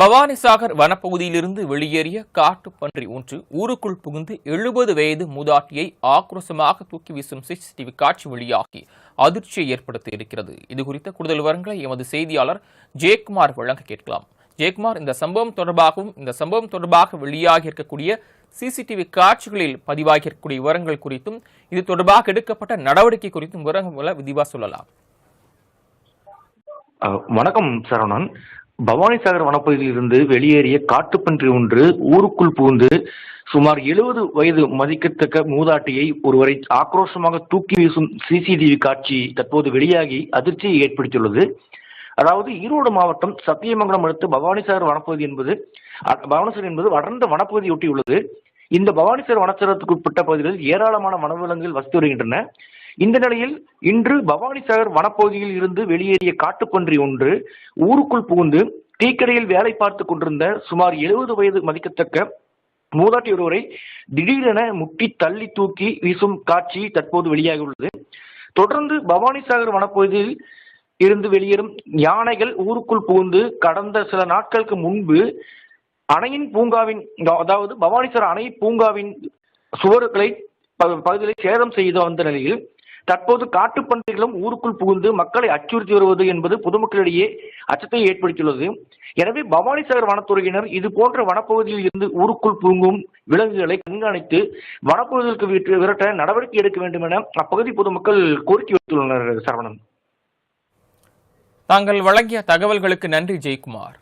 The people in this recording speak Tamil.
பவானிசாகர் வனப்பகுதியிலிருந்து வெளியேறிய காட்டு பன்றி ஒன்று ஊருக்குள் புகுந்து எழுபது வயது மூதாட்டியை ஆக்ரோஷமாக தூக்கி வீசும் சிசிடிவி காட்சி வெளியாகி அதிர்ச்சியை ஏற்படுத்தி இருக்கிறது. இது குறித்த கூடுதல் விவரங்களை எமது செய்தியாளர் ஜெயக்குமார் வழங்க கேட்கலாம். ஜெயக்குமார் இந்த சம்பவம் தொடர்பாகவும் இந்த சம்பவம் தொடர்பாக வெளியாகி இருக்கக்கூடிய சிசிடிவி காட்சிகளில் பதிவாகி இருக்கக்கூடிய விவரங்கள் குறித்தும் இது தொடர்பாக எடுக்கப்பட்ட நடவடிக்கை குறித்தும் விவரங்களை விதிவா சொல்லலாம். வணக்கம் சரவணன். பவானிசாகர் வனப்பகுதியில் இருந்து வெளியேறிய காட்டுப்பன்றி ஒன்று ஊருக்குள் புகுந்து சுமார் எழுபது வயது மதிக்கத்தக்க மூதாட்டியை ஒருவரை ஆக்ரோஷமாக தூக்கி வீசும் சிசிடிவி காட்சி தற்போது வெளியாகி அதிர்ச்சியை ஏற்படுத்தியுள்ளது. அதாவது ஈரோடு மாவட்டம் சத்தியமங்கலம் அடுத்து பவானிசாகர் வனப்பகுதி என்பது அ- பவானிசாகர் என்பது வளர்ந்த வனப்பகுதியொட்டி உள்ளது இந்த பவானிசாகர் வனச்சரத்துக்கு உட்பட்ட பகுதிகளில் ஏராளமான வனவிலங்குகள் வசித்து வருகின்றன. இந்த நிலையில் இன்று பவானிசாகர் வனப்பகுதியில் இருந்து வெளியேறிய காட்டுப்பன்றி ஒன்று ஊருக்குள் புகுந்து டீக்கடையில் வேலை பார்த்து கொண்டிருந்த சுமார் எழுபது வயது மதிக்கத்தக்க மூதாட்டி ஒருவரை திடீரென முட்டி தள்ளி தூக்கி வீசும் காட்சி தற்போது வெளியாகியுள்ளது. தொடர்ந்து பவானிசாகர் வனப்பகுதியில் இருந்து வெளியேறும் யானைகள் ஊருக்குள் புகுந்து கடந்த சில நாட்களுக்கு முன்பு அணையின் பூங்காவின் அதாவது பவானிசாகர் அணை பூங்காவின் சுவர்களை ப- பகுதிகளை சேதம் செய்து வந்த நிலையில் தற்போது காட்டுப்பன்றிகளும் ஊருக்குள் புகுந்து மக்களை அச்சுறுத்தி வருவது என்பது பொதுமக்களிடையே அச்சத்தை ஏற்படுத்தியுள்ளது. எனவே பவானிசாகர் வனத்துறையினர் இது போன்ற வனப்பகுதியில் இருந்து ஊருக்குள் புகுங்கும் விலங்குகளை கண்காணித்து வனப்பகுதிகளுக்கு விட்டு விரட்ட நடவடிக்கை எடுக்க வேண்டும் என அப்பகுதி பொதுமக்கள் கோரிக்கை வைத்துள்ளனர் சரவணன். தாங்கள் வழங்கிய தகவல்களுக்கு நன்றி ஜெயக்குமார்.